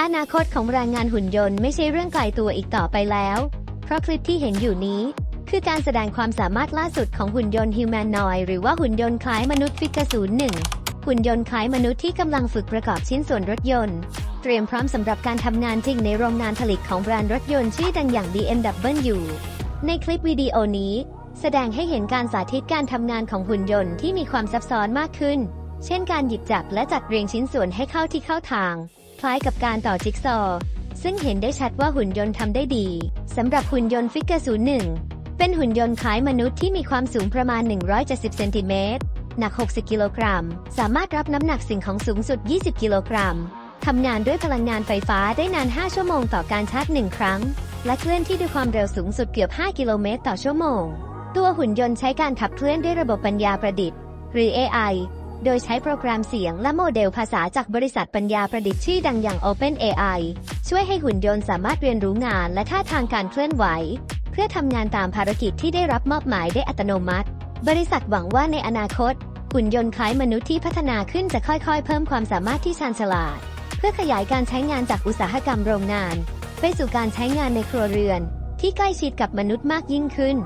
อนาคตของแรงงานหุ่นยนต์ไม่ใช่เรื่องไกลตัวอีกต่อไปแล้ว เพราะคลิปที่เห็นอยู่นี้ คือการแสดงความสามารถล่าสุดของหุ่นยนต์ฮิวแมนนอยหรือว่าหุ่นยนต์คล้ายมนุษย์ฟิกาศูนย์หนึ่งหุ่นยนต์คล้ายมนุษย์ที่กำลังฝึกประกอบชิ้นส่วนรถยนต์ เตรียมพร้อมสำหรับการทำงานจริงในโรงงานผลิตของแบรนด์รถยนต์ชื่อดังอย่าง BMW ในคลิปวิดีโอนี้ แสดงให้เห็นการสาธิตการทำงานของหุ่นยนต์ที่มีความซับซ้อนมากขึ้น เช่นการหยิบจับและจัดเรียงชิ้นส่วนให้เข้าที่เข้าทาง คล้ายกับการต่อจิ๊กซอว์ซึ่งเห็นได้ชัดว่าหุ่นยนต์ทำได้ดีสำหรับหุ่นยนต์ฟิกเกอร์ศูนย์หนึ่งเป็นหุ่นยนต์คล้ายมนุษย์ที่มีความสูงประมาณ 170เซนติเมตรหนัก 60 กิโลกรัม สามารถรับน้ำหนักสิ่งของสูงสุด 20 กิโลกรัมทำงานด้วยพลังงานไฟฟ้าได้นาน 5 ชั่วโมงต่อการชาร์จ 1 ครั้ง และเคลื่อนที่ด้วยความเร็วสูงสุดเกือบ 5 กิโลเมตรต่อชั่วโมง ตัวหุ่นยนต์ใช้การขับเคลื่อนด้วยระบบปัญญาประดิษฐ์ หรือ AI โดยใช้โปรแกรมเสียงและโมเดลภาษาจากบริษัทปัญญาประดิษฐ์ชื่อดังอย่าง OpenAI ช่วยให้หุ่นยนต์สามารถเรียนรู้งานและท่าทางการเคลื่อนไหว เพื่อทำงานตามภารกิจที่ได้รับมอบหมายได้อัตโนมัติ บริษัทหวังว่าในอนาคต หุ่นยนต์คล้ายมนุษย์ที่พัฒนาขึ้นจะค่อยๆ เพิ่มความสามารถที่ชาญฉลาด เพื่อขยายการใช้งานจากอุตสาหกรรมโรงงาน ไปสู่การใช้งานในครัวเรือน ที่ใกล้ชิดกับมนุษย์มากยิ่งขึ้น